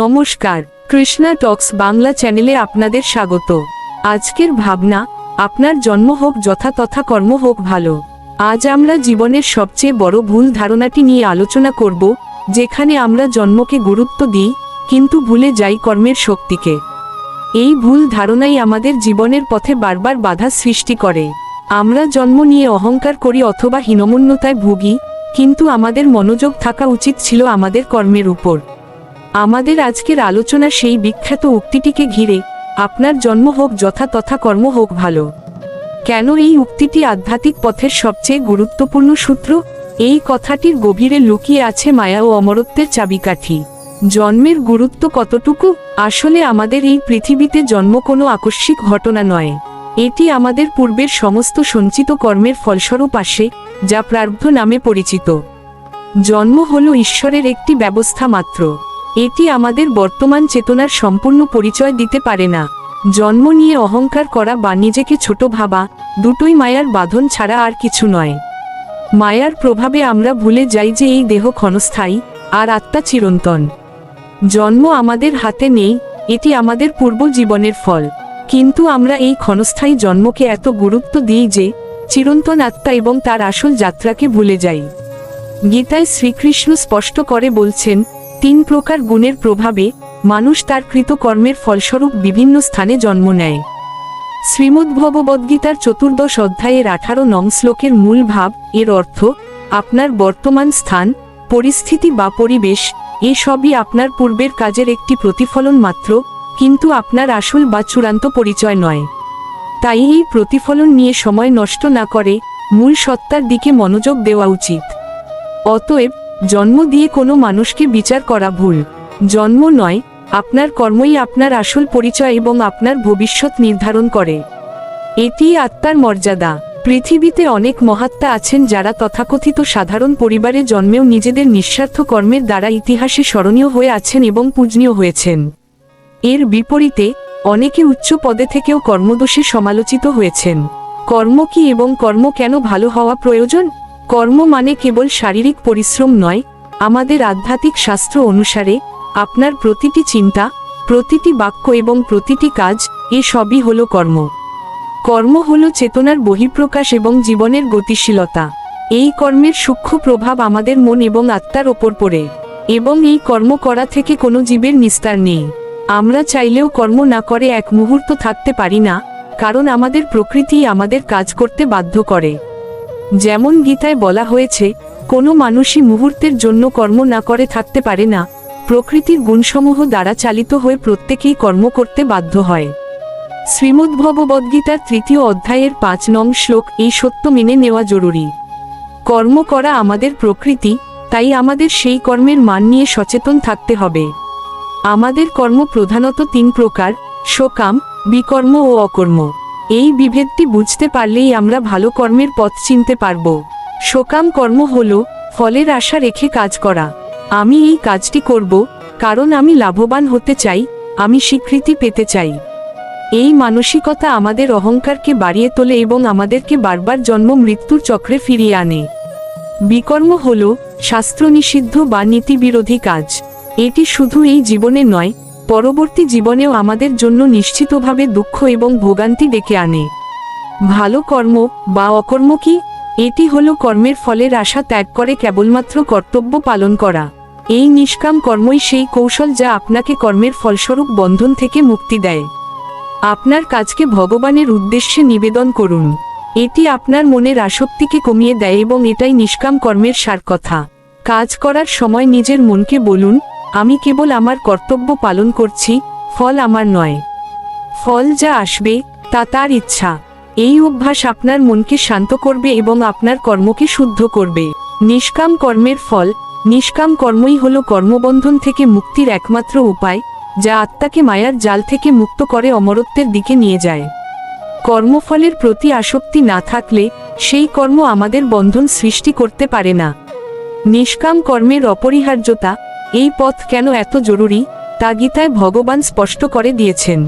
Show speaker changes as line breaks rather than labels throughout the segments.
নমস্কার, কৃষ্ণা টক্স বাংলা চ্যানেলে আপনাদের স্বাগত। আজকের ভাবনা, আপনার জন্ম হোক যথা তথা কর্ম হোক ভালো। আজ আমরা জীবনের সবচেয়ে বড় ভুল ধারণাটি নিয়ে আলোচনা করব, যেখানে আমরা জন্মকে গুরুত্ব দিই, কিন্তু ভুলে যাই কর্মের শক্তিকে। এই ভুল ধারণাই আমাদের জীবনের পথে বারবার বাধা সৃষ্টি করে। আমরা জন্ম নিয়ে অহংকার করি অথবা হীনমন্যতায় ভুগি, কিন্তু আমাদের মনোযোগ থাকা উচিত ছিল আমাদের কর্মের উপর। আমাদের আজকের আলোচনা সেই বিখ্যাত উক্তিটিকে ঘিরে আপনার জন্ম হোক যথা তথা কর্ম হোক ভালো। কেন এই উক্তিটি আধ্যাত্মিক পথের সবচেয়ে গুরুত্বপূর্ণ সূত্র? এই কথাটির গভীরে লুকিয়ে আছে মায়া ও অমরত্বের চাবিকাঠি। জন্মের গুরুত্ব কতটুকু? আসলে আমাদের এই পৃথিবীতে জন্ম কোনো আকস্মিক ঘটনা নয়। এটি আমাদের পূর্বের সমস্ত সঞ্চিত কর্মের ফলস্বরূপ আসে, যা প্রার্ব্ধ নামে পরিচিত। জন্ম হল ঈশ্বরের একটি ব্যবস্থা মাত্র। এটি আমাদের বর্তমান চেতনার সম্পূর্ণ পরিচয় দিতে পারে না। জন্ম নিয়ে অহংকার করা বা নিজেকে ছোট ভাবা, দুটোই মায়ার বাঁধন ছাড়া আর কিছু নয়। মায়ার প্রভাবে আমরা ভুলে যাই যে এই দেহ ক্ষণস্থায়ী আর আত্মা চিরন্তন। জন্ম আমাদের হাতে নেই, এটি আমাদের পূর্ব জীবনের ফল। কিন্তু আমরা এই ক্ষণস্থায়ী জন্মকে এত গুরুত্ব দিই যে চিরন্তন আত্মা এবং তার আসল যাত্রাকে ভুলে যাই। গীতায় শ্রীকৃষ্ণ স্পষ্ট করে বলছেন তিন প্রকার গুণের প্রভাবে মানুষ তার কৃতকর্মের ফলস্বরূপ বিভিন্ন স্থানে জন্ম নেয়। শ্রীমদ্ভগবদ্গীতার চতুর্দশ অধ্যায়ের আঠারো নং শ্লোকের মূল ভাব, এর অর্থ, আপনার বর্তমান স্থান, পরিস্থিতি বা পরিবেশ এসবই আপনার পূর্বের কাজের একটি প্রতিফলন মাত্র, কিন্তু আপনার আসল বা চূড়ান্ত পরিচয় নয়। তাই এই প্রতিফলন নিয়ে সময় নষ্ট না করে, মূল সত্তার দিকে মনোযোগ দেওয়া উচিত। অতএব জন্ম দিয়ে কোনো মানুষকে বিচার করা ভুল। জন্ম নয়, আপনার কর্মই আপনার আসল পরিচয় এবং আপনার ভবিষ্যৎ নির্ধারণ করে। এটি আত্মার মর্যাদা। পৃথিবীতে অনেক মহাত্মা আছেন যারা তথাকথিত সাধারণ পরিবারে জন্মেও নিজেদের নিঃস্বার্থ কর্মের দ্বারা ইতিহাসে স্মরণীয় হয়ে আছেন এবং পূজনীয় হয়েছেন। এর বিপরীতে, অনেকে উচ্চ পদে থেকেও কর্মদোষে সমালোচিত হয়েছেন। কর্ম কি এবং কর্ম কেন ভালো হওয়া প্রয়োজন? কর্ম মানে কেবল শারীরিক পরিশ্রম নয়, আমাদের আধ্যাত্মিক শাস্ত্র অনুসারে আপনার প্রতিটি চিন্তা, প্রতিটি বাক্য এবং প্রতিটি কাজ, এ সবই হল কর্ম। কর্ম হল চেতনার বহিঃপ্রকাশ এবং জীবনের গতিশীলতা। এই কর্মের সূক্ষ্ম প্রভাব আমাদের মন এবং আত্মার ওপর পড়ে, এবং এই কর্ম করা থেকে কোনো জীবের নিস্তার নেই। আমরা চাইলেও কর্ম না করে এক মুহূর্ত থাকতে পারি না, কারণ আমাদের প্রকৃতি আমাদের কাজ করতে বাধ্য করে। যেমন গীতায় বলা হয়েছে, কোনো মানুষই মুহূর্তের জন্য কর্ম না করে থাকতে পারে না, প্রকৃতির গুণসমূহ দ্বারা চালিত হয়ে প্রত্যেকেই কর্ম করতে বাধ্য হয়। শ্রীমদ্ভগবদ্গীতার তৃতীয় অধ্যায়ের পাঁচ নং শ্লোক, এই সত্য মেনে নেওয়া জরুরি। কর্ম করা আমাদের প্রকৃতি, তাই আমাদের সেই কর্মের মান নিয়ে সচেতন থাকতে হবে। আমাদের কর্ম প্রধানত তিন প্রকার সকাম বিকর্ম ও অকর্ম। এই বিভেদটি বুঝতে পারলেই আমরা ভালো কর্মের পথ চিনতে পারব। সকাম কর্ম হল, ফলের আশা রেখে কাজ করা। আমি এই কাজটি করব, কারণ আমি লাভবান হতে চাই, আমি স্বীকৃতি পেতে চাই। এই মানসিকতা আমাদের অহংকারকে বাড়িয়ে তোলে এবং আমাদেরকে বারবার জন্ম মৃত্যুর চক্রে ফিরিয়ে আনে। বিকর্ম হল, শাস্ত্র নিষিদ্ধ বা নীতিবিরোধী কাজ। এটি শুধু এই জীবনে নয় পরবর্তী জীবনেও আমাদের জন্য নিশ্চিতভাবে দুঃখ এবং ভোগান্তি ডেকে আনে। ভালো কর্ম বা অকর্ম কি? এটি হলো কর্মের ফলের আশা ত্যাগ করে কেবলমাত্র কর্তব্য পালন করা। এই নিষ্কাম কর্মই সেই কৌশল যা আপনাকে কর্মের ফলস্বরূপ বন্ধন থেকে মুক্তি দেয়। আপনার কাজকে ভগবানের উদ্দেশ্যে নিবেদন করুন। এটি আপনার মনের আসক্তিকে কমিয়ে দেয় এবং এটাই নিষ্কাম কর্মের সার কথা। কাজ করার সময় নিজের মনকে বলুন আমি কেবল আমার কর্তব্য পালন করছি, ফল আমার নয়। ফল যা আসবে, তা তার ইচ্ছা। এই অভ্যাস আপনার মনকে শান্ত করবে এবং আপনার কর্মকে শুদ্ধ করবে। নিষ্কাম কর্মের ফল, নিষ্কাম কর্মই হল কর্মবন্ধন থেকে মুক্তির একমাত্র উপায়, যা আত্মাকে মায়ার জাল থেকে মুক্ত করে অমরত্বের দিকে নিয়ে যায়। কর্মফলের প্রতি আসক্তি না থাকলে, সেই কর্ম আমাদের বন্ধন সৃষ্টি করতে পারে না। নিষ্কাম কর্মের অপরিহার্যতা এই পথ কেন এত জরুরি? তা গীতায় ভগবান স্পষ্ট করে দিয়েছেন।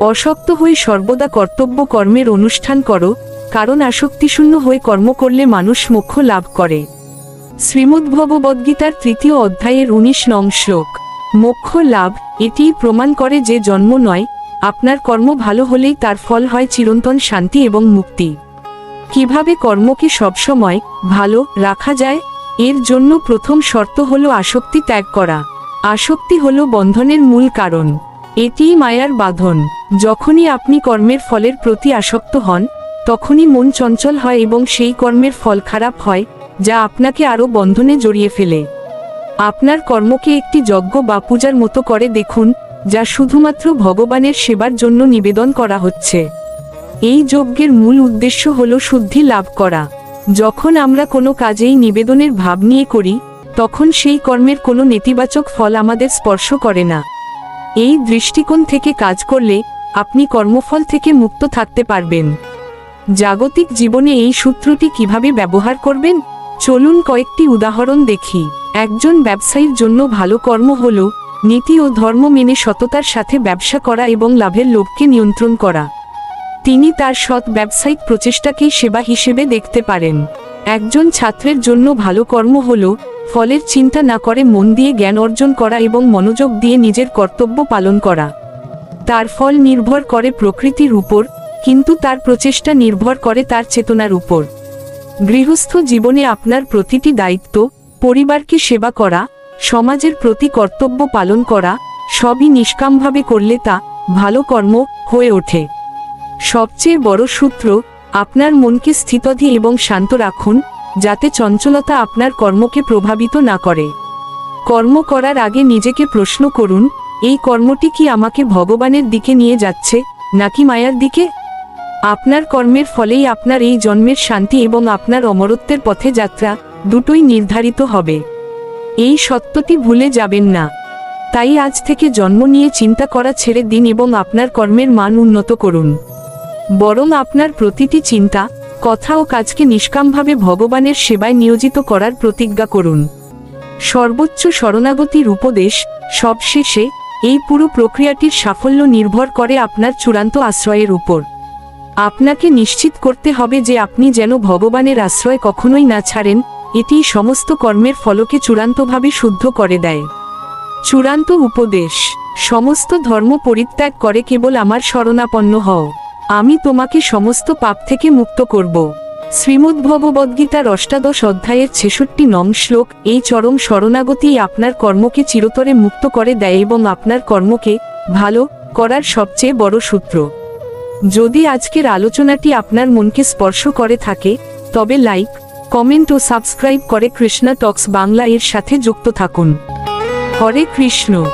অশক্ত হয়ে সর্বদা কর্তব্য কর্মের অনুষ্ঠান করো, কারণ আসক্তিশূন্য হয়ে কর্ম করলে মানুষ মোক্ষ লাভ করে। শ্রীমদ্ভগবদ্গীতার তৃতীয় অধ্যায়ের উনিশ নং শ্লোক, মোক্ষ লাভ এটিই প্রমাণ করে যে জন্ম নয়, আপনার কর্ম ভালো হলেই তার ফল হয় চিরন্তন শান্তি এবং মুক্তি। কীভাবে কর্মকে সবসময় ভালো রাখা যায়? এর জন্য প্রথম শর্ত হল আসক্তি ত্যাগ করা। আসক্তি হল বন্ধনের মূল কারণ। এটিই মায়ার বাঁধন। যখনই আপনি কর্মের ফলের প্রতি আসক্ত হন, তখনই মন চঞ্চল হয় এবং সেই কর্মের ফল খারাপ হয়, যা আপনাকে আরও বন্ধনে জড়িয়ে ফেলে। আপনার কর্মকে একটি যজ্ঞ বা পূজার মতো করে দেখুন, যা শুধুমাত্র ভগবানের সেবার জন্য নিবেদন করা হচ্ছে। এই যজ্ঞের মূল উদ্দেশ্য হল শুদ্ধি লাভ করা। যখন আমরা কোনো কাজেই নিবেদনের ভাব নিয়ে করি, তখন সেই কর্মের কোনো নেতিবাচক ফল আমাদের স্পর্শ করে না। এই দৃষ্টিকোণ থেকে কাজ করলে আপনি কর্মফল থেকে মুক্ত থাকতে পারবেন। জাগতিক জীবনে এই সূত্রটি কীভাবে ব্যবহার করবেন? চলুন কয়েকটি উদাহরণ দেখি। একজন ব্যবসায়ীর জন্য ভালো কর্ম হল নীতি ও ধর্ম মেনে সততার সাথে ব্যবসা করা এবং লাভের লোভকে নিয়ন্ত্রণ করা। তিনি তার সৎ ব্যবসায়িক প্রচেষ্টাকেই সেবা হিসেবে দেখতে পারেন। একজন ছাত্রের জন্য ভালো কর্ম হল, ফলের চিন্তা না করে মন দিয়ে জ্ঞান অর্জন করা এবং মনোযোগ দিয়ে নিজের কর্তব্য পালন করা। তার ফল নির্ভর করে প্রকৃতির উপর, কিন্তু তার প্রচেষ্টা নির্ভর করে তার চেতনার উপর। গৃহস্থ জীবনে আপনার প্রতিটি দায়িত্ব, পরিবারকে সেবা করা, সমাজের প্রতি কর্তব্য পালন করা, সবই নিষ্কামভাবে করলে তা ভালো কর্ম হয়ে ওঠে। সবচেয়ে বড় সূত্র, আপনার মনকে স্থিতধি এবং শান্ত রাখুন, যাতে চঞ্চলতা আপনার কর্মকে প্রভাবিত না করে। কর্ম করার আগে নিজেকে প্রশ্ন করুন, এই কর্মটি কি আমাকে ভগবানের দিকে নিয়ে যাচ্ছে, নাকি মায়ার দিকে? আপনার কর্মের ফলেই আপনার এই জন্মের শান্তি এবং আপনার অমরত্বের পথে যাত্রা দুটোই নির্ধারিত হবে। এই সত্যটি ভুলে যাবেন না। তাই আজ থেকে জন্ম নিয়ে চিন্তা করা ছেড়ে দিন এবং আপনার কর্মের মান উন্নত করুন। বরং আপনার প্রতিটি চিন্তা, কথা ও কাজকে নিষ্কামভাবে ভগবানের সেবায় নিয়োজিত করার প্রতিজ্ঞা করুন। সর্বোচ্চ শরণাগতির উপদেশ, সবশেষে, এই পুরো প্রক্রিয়াটির সাফল্য নির্ভর করে আপনার চূড়ান্ত আশ্রয়ের উপর। আপনাকে নিশ্চিত করতে হবে যে আপনি যেন ভগবানের আশ্রয় কখনোই না ছাড়েন, এটি সমস্ত কর্মের ফলকে চূড়ান্তভাবে শুদ্ধ করে দেয়। চূড়ান্ত উপদেশ, সমস্ত ধর্ম পরিত্যাগ করে কেবল আমার শরণাপন্ন হও। আমি তোমাকে সমস্ত পাপ থেকে মুক্ত করব। শ্রীমদ্ভগবদ্গীতার অষ্টাদশ অধ্যায়ের ছেষট্টি নং শ্লোক, এই চরম শরণাগতিই আপনার কর্মকে চিরতরে মুক্ত করে দেয় এবং আপনার কর্মকে ভালো করার সবচেয়ে বড় সূত্র। যদি আজকের আলোচনাটি আপনার মনকে স্পর্শ করে থাকে, তবে লাইক, কমেন্ট ও সাবস্ক্রাইব করে কৃষ্ণা টক্স বাংলা এর সাথে যুক্ত থাকুন। হরে কৃষ্ণ।